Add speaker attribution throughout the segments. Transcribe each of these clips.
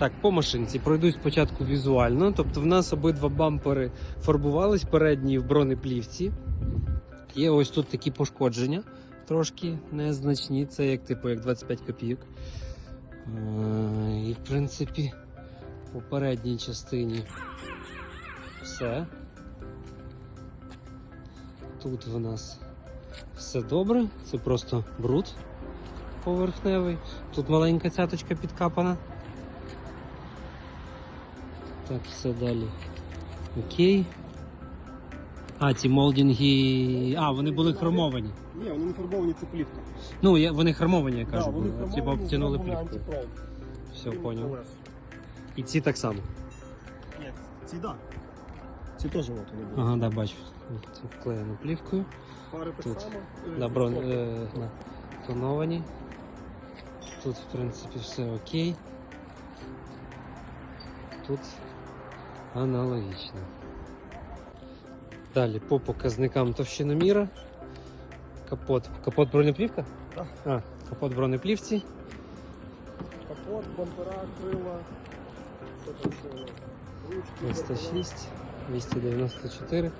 Speaker 1: Так, по машинці пройдусь спочатку візуально. Тобто в нас обидва бампери фарбувались передні в бронеплівці. Є ось тут такі пошкодження, трошки незначні, це як типу як 25 копійок. Е, І в принципі, по передній частині все. Тут в нас все добре, це просто бруд поверхневий. Тут маленька цяточка підкапана. Так, все далі. Окей. А, ці молдинги. А, вони були хромовані.
Speaker 2: Ні, вони не фарбовані, це плівка.
Speaker 1: Ну, я, вони хромовані, я кажу,
Speaker 2: Да.
Speaker 1: Ці
Speaker 2: фарбовані,
Speaker 1: обтянули
Speaker 2: антипром.
Speaker 1: Все, поняв. І ці так само.
Speaker 2: Ні, ці да. Ці теж от вони були.
Speaker 1: Ага, да, бачу. Це вклеєно плівкою.
Speaker 2: Фари так
Speaker 1: Тут.
Speaker 2: само. е,
Speaker 1: брон... е, на тоновані. Тут, в принципі, все окей. Тут аналогічно. Далі по показникам товщиноміра. Капот. Капот бронеплівка?
Speaker 2: Так.
Speaker 1: А, капот бронеплівці.
Speaker 2: Капот, бампера, крила. Що там ще у нас? Ручки, зеркала.
Speaker 1: 306, 294,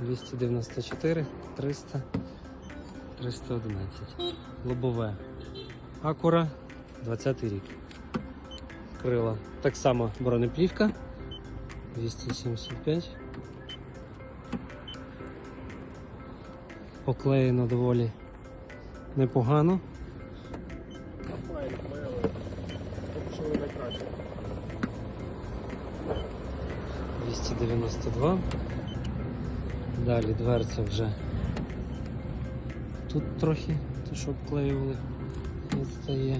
Speaker 1: 294, 300, 311. Лобове. Акура, 20 рік. Крила. Так само бронеплівка. 275. Поклеєно доволі непогано.
Speaker 2: Найкраще.
Speaker 1: 292. Далі дверця вже тут трохи, то що обклеювали, відстає.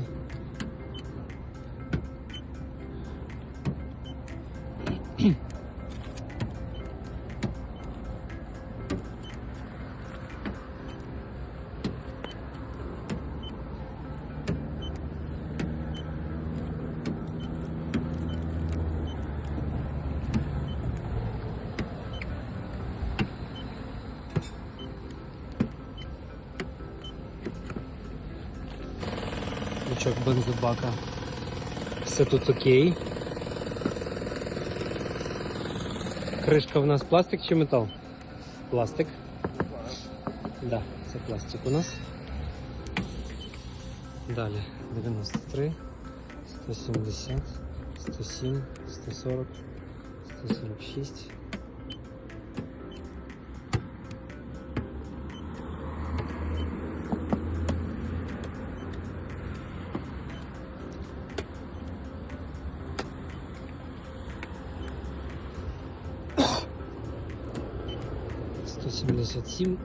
Speaker 1: Лючок бензобака. Все тут окей. Кришка в нас пластик чи метал? Пластик. Да, це пластик у нас. Далі 93, 170, 107, 140, 146. Сто сімдесят сім.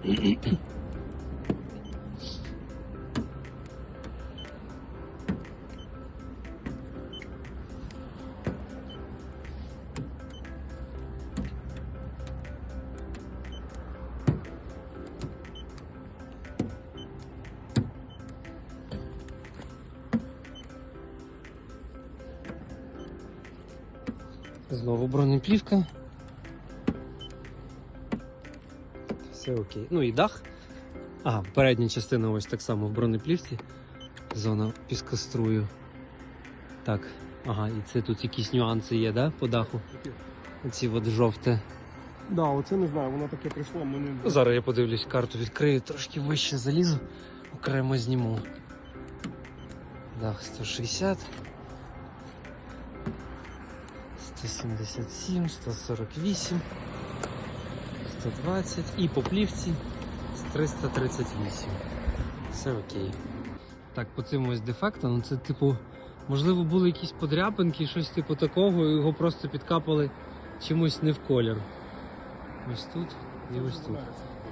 Speaker 1: Знову бронеплівка. Все окей. Ну і дах. Ага, передня частина ось так само в бронеплівці. Зона піскострую. Так, ага, і це тут якісь нюанси є, да, по даху? Оці от жовте.
Speaker 2: Да, оце не знаю, воно таке прийшло, ми не...
Speaker 1: Зараз я подивлюсь, карту відкрию, трошки вище залізу, окремо зніму. Дах 160. 177, 148, 120 і по плівці 338. Все окей. Так, по цим ось дефектам, ну це типу, можливо, були якісь подряпинки, щось типу такого, і його просто підкапали чимось не в колір. Ось тут і ось тут.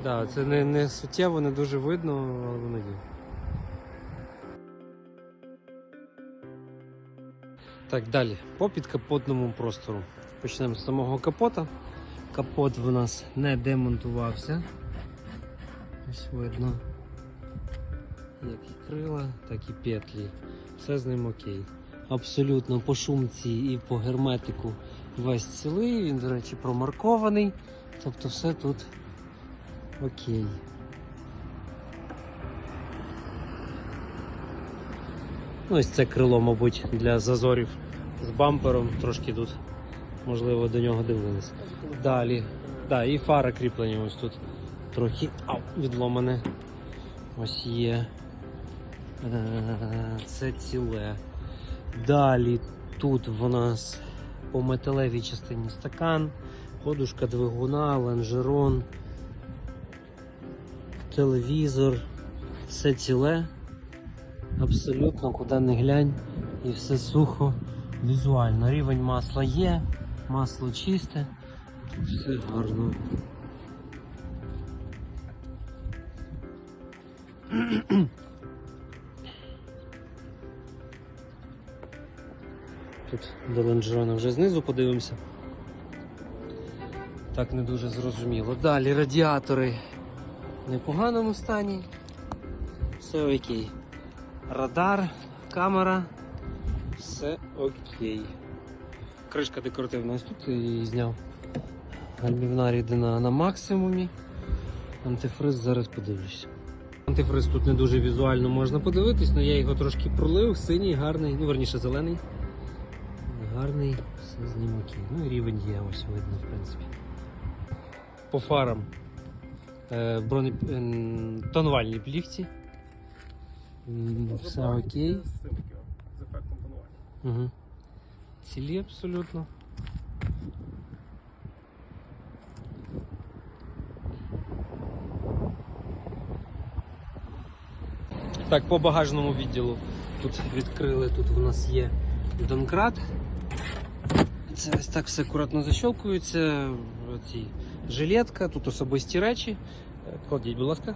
Speaker 1: Да, це не, не суттєво, не дуже видно, але воно є. Так, далі. По підкапотному простору. Почнемо з самого капота. Капот в нас не демонтувався. Ось видно. Як і крила, так і петлі. Все з ним окей. Абсолютно по шумці і по герметику весь цілий. Він, до речі, промаркований. Тобто все тут окей. Ну, ось це крило, мабуть, для зазорів з бампером, трошки тут, можливо, до нього дивились. Далі. Да, і фара кріплення ось тут трохи ау, відломане. Ось є. Е, Це ціле. Далі тут в нас по металевій частині стакан, подушка двигуна, лонжерон, телевізор. Все ціле. Абсолютно куди не глянь і все сухо візуально. Рівень масла є, масло чисте, все гарно. Тут до лонжерона вже знизу подивимося. Так не дуже зрозуміло. Далі радіатори в непоганому стані. Все окей. Радар, камера, все окей. Кришка декоративна ось тут її зняв. Гальмівна рідина на максимумі. Антифриз зараз подивлюсь. Антифриз тут не дуже візуально можна подивитись, але я його трошки пролив, синій, гарний, ну верніше зелений. Гарний, все з ним окей. Ну і рівень є, ось видно, в принципі. По фарам е, броне, е, тонувальні плівці. Все окей.
Speaker 2: З ефектом панування.
Speaker 1: Угу. Цілі абсолютно. Так, по багажному відділу тут відкрили, тут у нас є донкрат. Це ось так все акуратно защелкується. Ці жилетка, тут особисті речі. Е, Кладіть, будь ласка.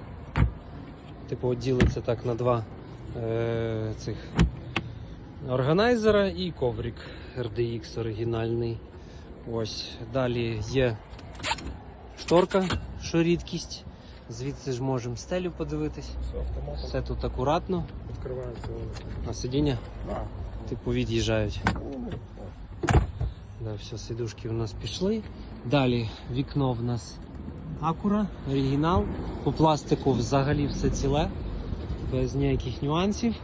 Speaker 1: Типу, ділиться так на два е, цих органайзера і коврик RDX оригінальний. Ось. Далі є шторка, що рідкість. Звідси ж можемо стелю подивитись.
Speaker 2: Все автоматом
Speaker 1: Все тут акуратно.
Speaker 2: відкривається.
Speaker 1: А сидіння,
Speaker 2: А,
Speaker 1: типу, від'їжджають. Да, все, сидушки у нас пішли. Далі вікно в нас Акура, оригінал. По пластику взагалі все ціле, без ніяких нюансів.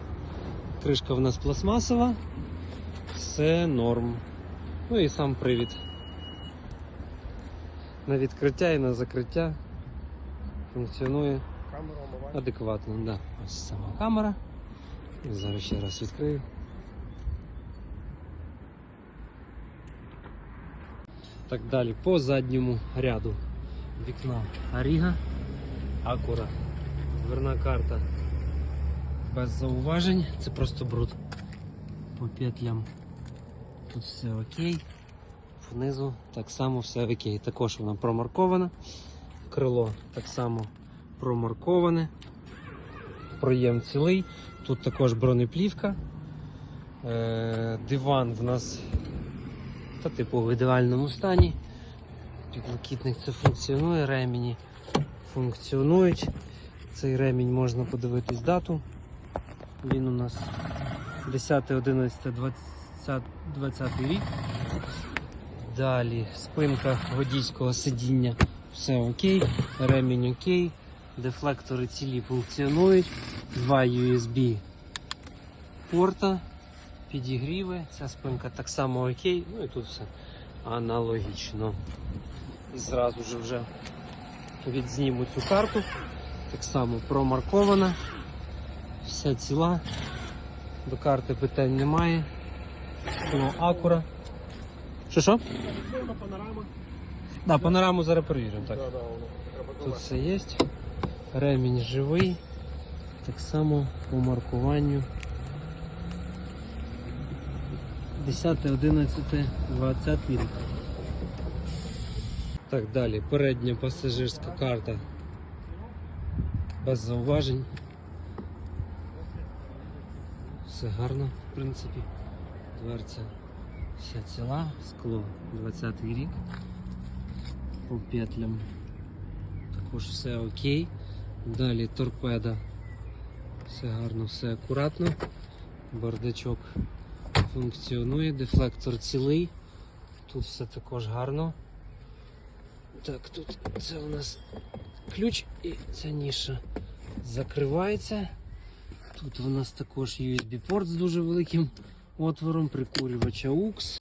Speaker 1: Кришка в нас пластмасова. Все норм. Ну і сам привід. На відкриття і на закриття функціонує адекватно. Да. Ось сама камера. І зараз ще раз відкрию. Так далі, по задньому ряду вікна Аріга, Акура, дверна карта без зауважень, це просто бруд. По петлям тут все окей. Внизу так само все окей. Також вона промаркована. Крило так само промарковане. Проєм цілий. Тут також бронеплівка. Е, диван в нас та типу в ідеальному стані. Підлокітник це функціонує, ремені функціонують. Цей ремінь можна подивитись дату. Він у нас 10, 11, 20, 20 рік. Далі спинка водійського сидіння. Все окей, ремінь окей, дефлектори цілі функціонують, два USB порта, підігріви, ця спинка так само окей, ну і тут все аналогічно. І зразу ж вже відзніму цю карту, так само промаркована, вся ціла, до карти питань немає. Скло акура. Що що?
Speaker 2: Панорама.
Speaker 1: Да, панораму зараз перевіримо. Так.
Speaker 2: Воно.
Speaker 1: Тут все є. Ремінь живий. Так само по маркуванню. 10, 11, 20 рік. Так, далі. Передня пасажирська карта. Без зауважень. Все гарно, в принципі. Дверця вся ціла, скло 20 й рік. По петлям також все окей. Далі торпеда. Все гарно, все акуратно. Бардачок функціонує, дефлектор цілий. Тут все також гарно. Так, тут це у нас ключ і ця ніша закривається. Тут у нас також USB-порт з дуже великим отвором прикурювача УКС.